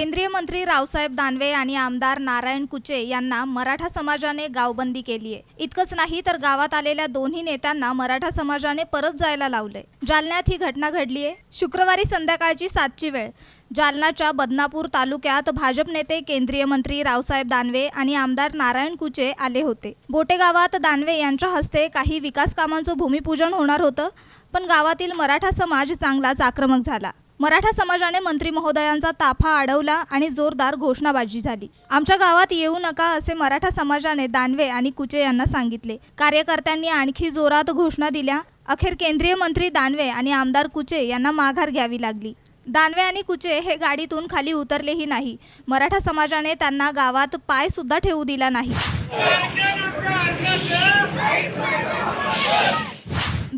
केंद्रीय मंत्री रावसाहेब दानवे आणि आमदार नारायण कुचे यांना मराठा समाजाने गावबंदी केली आहे इतकंच नाही तर गावात आलेल्या दोन्ही नेत्यांना मराठा समाजाने परत जायला लावलंय. जालन्यात ही घटना घडली आहे शुक्रवारी संध्याकाळची सातची वेळ. जालनाच्या बदनापूर तालुक्यात भाजप नेते केंद्रीय मंत्री रावसाहेब दानवे आणि आमदार नारायण कुचे आले होते. बोटे गावात दानवे यांच्या हस्ते काही विकास कामांचं भूमिपूजन होणार होतं पण गावातील मराठा समाज चांगलाच आक्रमक झाला. मराठा समाजाने मंत्री महोदयांचा ताफा अडवला आणि जोरदार घोषणाबाजी झाली. आमच्या गावात येऊ नका असे मराठा समाजाने दानवे आणि कुचे यांना सांगितले. कार्यकर्त्यांनी आणखी जोरात घोषणा दिल्या. अखेर केंद्रीय मंत्री दानवे आणि आमदार कुचे यांना माघार घ्यावी लागली. दानवे आणि कुचे हे गाडीतून खाली उतरलेही नाही. मराठा समाजाने त्यांना गावात पाय सुद्धा ठेवू दिला नाही.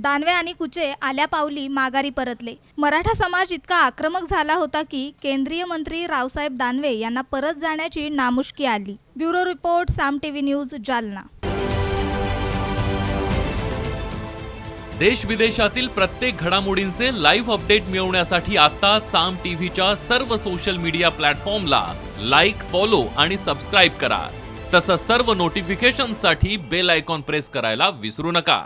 दानवे आणि कुचे आल्या पावली माघारी परतले. मराठा समाज इतका आक्रमक झाला होता की केंद्रीय मंत्री रावसाहेब दानवे यांना परत जाण्याची नामुष्की आली. Bureau report Saam TV news Jalna. देश विदेशातील प्रत्येक घडामोडींचे लाईव्ह अपडेट मिळवण्यासाठी आता साम टीव्हीच्या सर्व सोशल मीडिया प्लॅटफॉर्मला लाईक फॉलो आणि सबस्क्राईब करा. तसंच सर्व नोटिफिकेशनसाठी बेल आयकॉन प्रेस करायला विसरू नका.